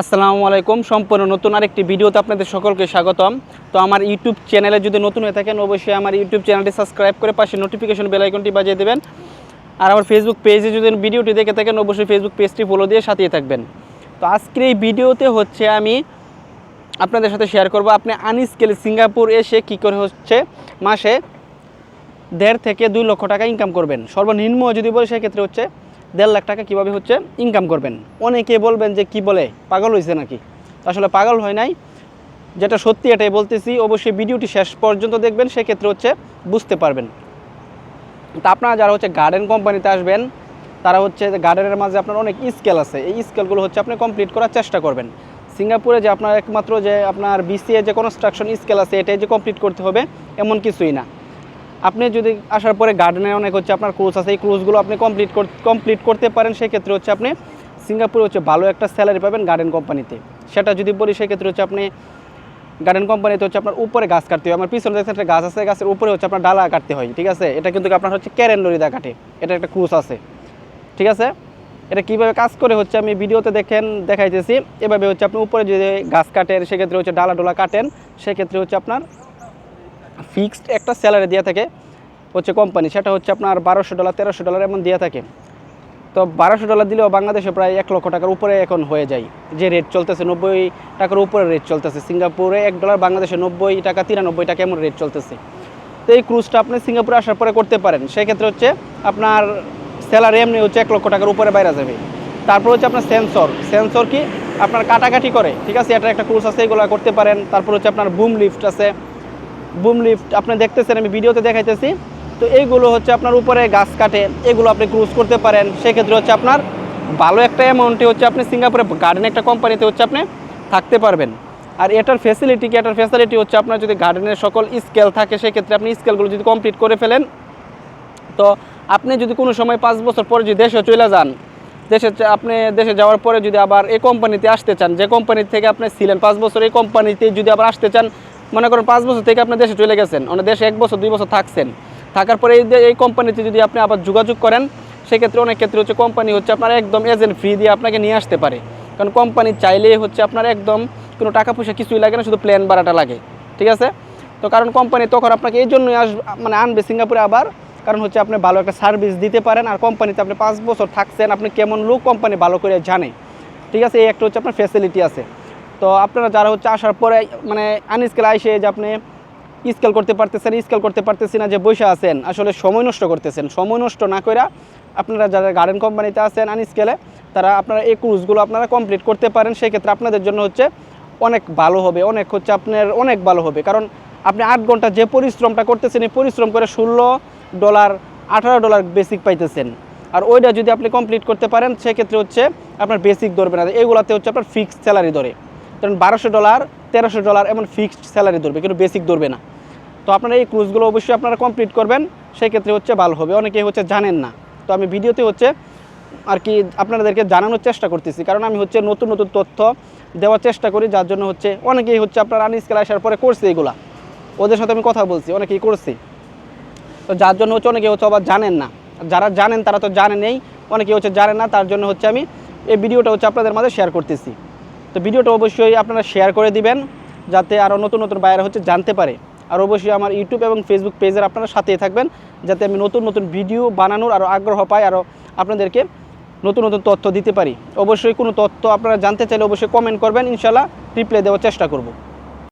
আসসালামু আলাইকুম। সম্পূর্ণ নতুন আরেকটি ভিডিওতে আপনাদের সকলকে স্বাগতম। তো আমার ইউটিউব চ্যানেলে যদি নতুন হয়ে থাকেন, অবশ্যই আমার ইউটিউব চ্যানেলটি সাবস্ক্রাইব করে পাশে নোটিফিকেশন বেল আইকনটি বাজিয়ে দেবেন। আর আমার ফেসবুক পেজে যদি ভিডিওটি দেখে থাকেন, অবশ্যই ফেসবুক পেজটি ফলো দিয়ে সাথিয়ে থাকবেন। তো আজকের এই ভিডিওতে হচ্ছে আমি আপনাদের সাথে শেয়ার করব আপনি আনস্কেল সিঙ্গাপুর এসে কী করে হচ্ছে মাসে দেড় থেকে দুই লক্ষ টাকা ইনকাম করবেন। সর্বনিম্ন যদি বলে, সেক্ষেত্রে হচ্ছে দেড় লাখ টাকা কীভাবে হচ্ছে ইনকাম করবেন? অনেকে বলবেন যে কি বলে, পাগল হয়েছে নাকি? আসলে পাগল হয় নাই। যেটা সত্যি এটাই বলতেছি, অবশ্যই ভিডিওটি শেষ পর্যন্ত দেখবেন, সেক্ষেত্রে হচ্ছে বুঝতে পারবেন। তা আপনারা যারা হচ্ছে গার্ডেন কোম্পানিতে আসবেন, তারা হচ্ছে গার্ডেনের মাঝে আপনার অনেক স্কেল আছে। এই স্কেলগুলো হচ্ছে আপনি কমপ্লিট করার চেষ্টা করবেন। সিঙ্গাপুরে যে আপনার একমাত্র যে আপনার বিসিএ যে কনস্ট্রাকশন স্কেল আছে, এটাই যে কমপ্লিট করতে হবে, এমন কিছুই না। আপনি যদি আসার পরে গার্ডেনে অনেক হচ্ছে আপনার ক্রুজ আছে, এই ক্রুজগুলো আপনি কমপ্লিট কমপ্লিট করতে পারেন, সেক্ষেত্রে হচ্ছে আপনি সিঙ্গাপুরে হচ্ছে ভালো একটা স্যালারি পাবেন গার্ডেন কোম্পানিতে সেটা যদি বলি, সেক্ষেত্রে হচ্ছে আপনি গার্ডেন কোম্পানিতে হচ্ছে আপনার উপরে গাছ কাটতে হয়। আমার পিছনে দেখতে একটা গাছ আছে, গাছের উপরে হচ্ছে আপনার ডালা কাটতে হয়, ঠিক আছে? এটা কিন্তু আপনার হচ্ছে ক্যারেন লরিদা কাটে এটা একটা ক্রুজ আছে, ঠিক আছে? এটা কীভাবে কাজ করে হচ্ছে আমি ভিডিওতে দেখেন, দেখাইতেছি। এভাবে হচ্ছে আপনি উপরে যদি গাছ কাটেন, সেক্ষেত্রে হচ্ছে ডালা ডোলা কাটেন, সেক্ষেত্রে হচ্ছে আপনার ফিক্সড একটা স্যালারি দেওয়া থাকে হচ্ছে কোম্পানি, সেটা হচ্ছে আপনার বারোশো ডলার, তেরোশো ডলার এমন দেওয়া থাকে। তো বারোশো ডলার দিলেও বাংলাদেশে প্রায় এক লক্ষ টাকার উপরে এখন হয়ে যায়। যে রেট চলতেছে নব্বই টাকার উপরে রেট চলতেছে। সিঙ্গাপুরে এক ডলার, বাংলাদেশে নব্বই টাকা, তিরানব্বই টাকা এমন রেট চলতেছে। তো এই ক্রুজটা আপনি সিঙ্গাপুরে আসার পরে করতে পারেন। সেক্ষেত্রে হচ্ছে আপনার স্যালারি এমনি হচ্ছে এক লক্ষ টাকার উপরে বাইরে যাবে। তারপর হচ্ছে আপনার সেন্সর সেন্সর কি? আপনার কাটাকাটি করে। ঠিক আছে? এটা একটা ক্রুজ আছে, এগুলো করতে পারেন। তারপর হচ্ছে আপনার বুম লিফট আছে। বুম লিফট, আপনি দেখতেছেন, আমি ভিডিওতে দেখাইতেছি। তো এইগুলো হচ্ছে আপনার উপরে গাছ কাটে, এগুলো আপনি ক্রুজ করতে পারেন। সেক্ষেত্রে হচ্ছে আপনার ভালো একটা অ্যামাউন্টে হচ্ছে আপনি সিঙ্গাপুরে গার্ডেন একটা কোম্পানিতে হচ্ছে আপনি থাকতে পারবেন। আর এটার ফেসিলিটি কি? এটার ফেসিলিটি হচ্ছে আপনার যদি গার্ডেনের সকল স্কেল থাকে, সেক্ষেত্রে আপনি স্কেলগুলো যদি কমপ্লিট করে ফেলেন, তো আপনি যদি কোনো সময় পাঁচ বছর পরে যদি দেশে চলে যান, দেশে আপনি দেশে যাওয়ার পরে যদি আবার এই কোম্পানিতে আসতে চান, যে কোম্পানি থেকে আপনি ছিলেন পাঁচ বছর, এই কোম্পানিতে যদি আবার আসতে চান মনে করেন পাঁচ বছর থেকে আপনি দেশে চলে গেছেন মানে দেশে এক বছর, দুই বছর থাকছেন। থাকার পরে এই এই কোম্পানিতে যদি আপনি আবার যোগাযোগ করেন, সেক্ষেত্রে অনেক ক্ষেত্রে হচ্ছে কোম্পানি হচ্ছে আপনার একদম এজেন্ট ফ্রি দিয়ে আপনাকে নিয়ে আসতে পারে। কারণ কোম্পানি চাইলেই হচ্ছে আপনার একদম কোনো টাকা পয়সা কিছুই লাগে না, শুধু প্ল্যান ভাড়াটা লাগে। ঠিক আছে? তো কারণ কোম্পানি তখন আপনাকে এই জন্যই আস মানে আনবে সিঙ্গাপুরে আবার, কারণ হচ্ছে আপনি ভালো একটা সার্ভিস দিতে পারেন। আর কোম্পানিতে আপনি পাঁচ বছর থাকছেন, আপনি কেমন লোক কোম্পানি ভালো করে জানে। ঠিক আছে? এই একটা হচ্ছে আপনার ফ্যাসিলিটি আছে। তো আপনারা যারা হচ্ছে আসার পরে মানে আনস্কেল আইসে যে আপনি স্কেল করতে পারতেছেন স্কেল করতে পারতেছি না, যে বসে আছেন, আসলে সময় নষ্ট করতেছেন। সময় নষ্ট না করে আপনারা যারা গার্ডেন কোম্পানিতে আছেন আনস্কেলে তারা আপনারা এই ক্রুজগুলো আপনারা কমপ্লিট করতে পারেন। সেক্ষেত্রে আপনাদের জন্য হচ্ছে অনেক ভালো হবে, অনেক হচ্ছে আপনার অনেক ভালো হবে। কারণ আপনি আট ঘণ্টা যে পরিশ্রমটা করতেছেন, এই পরিশ্রম করে ষোলো ডলার আঠারো ডলার বেসিক পাইতেছেন। আর ওইটা যদি আপনি কমপ্লিট করতে পারেন, সেক্ষেত্রে হচ্ছে আপনার বেসিক ধরবে না। এইগুলাতে হচ্ছে আপনার ফিক্সড স্যালারি ধরে। কারণ বারোশো ডলার, তেরোশো ডলার এমন ফিক্সড স্যালারি ধরবে, কিন্তু বেসিক ধরবে না। তো আপনারা এই ক্রুজগুলো অবশ্যই আপনারা কমপ্লিট করবেন, সেক্ষেত্রে হচ্ছে ভালো হবে। অনেকেই হচ্ছে জানেন না। তো আমি ভিডিওতে হচ্ছে আর কি আপনাদেরকে জানানোর চেষ্টা করতেছি। কারণ আমি হচ্ছে নতুন নতুন তথ্য দেওয়ার চেষ্টা করি, যার জন্য হচ্ছে অনেকেই হচ্ছে আপনার আনস্কেল আসার পরে করছে এগুলা। ওদের সাথে আমি কথা বলছি, অনেকেই করছি। তো যার জন্য হচ্ছে অনেকে হচ্ছে আবার জানেন না। যারা জানেন তারা তো জানেনই অনেকে হচ্ছে জানেন না, তার জন্য হচ্ছে আমি এই ভিডিওটা হচ্ছে আপনাদের মাঝে শেয়ার করতেছি। তো ভিডিওটা অবশ্যই আপনারা শেয়ার করে দিবেন, যাতে আরও নতুন নতুন বায়ার হচ্ছে জানতে পারে। আর অবশ্যই আমার ইউটিউব এবং ফেসবুক পেজের আপনারা সাথে থাকবেন, যাতে আমি নতুন নতুন ভিডিও বানানোর আরও আগ্রহ পাই আরও আপনাদেরকে নতুন নতুন তথ্য দিতে পারি। অবশ্যই কোনো তথ্য আপনারা জানতে চাইলে অবশ্যই কমেন্ট করবেন ইনশাল্লাহ রিপ্লাই দেওয়ার চেষ্টা করব।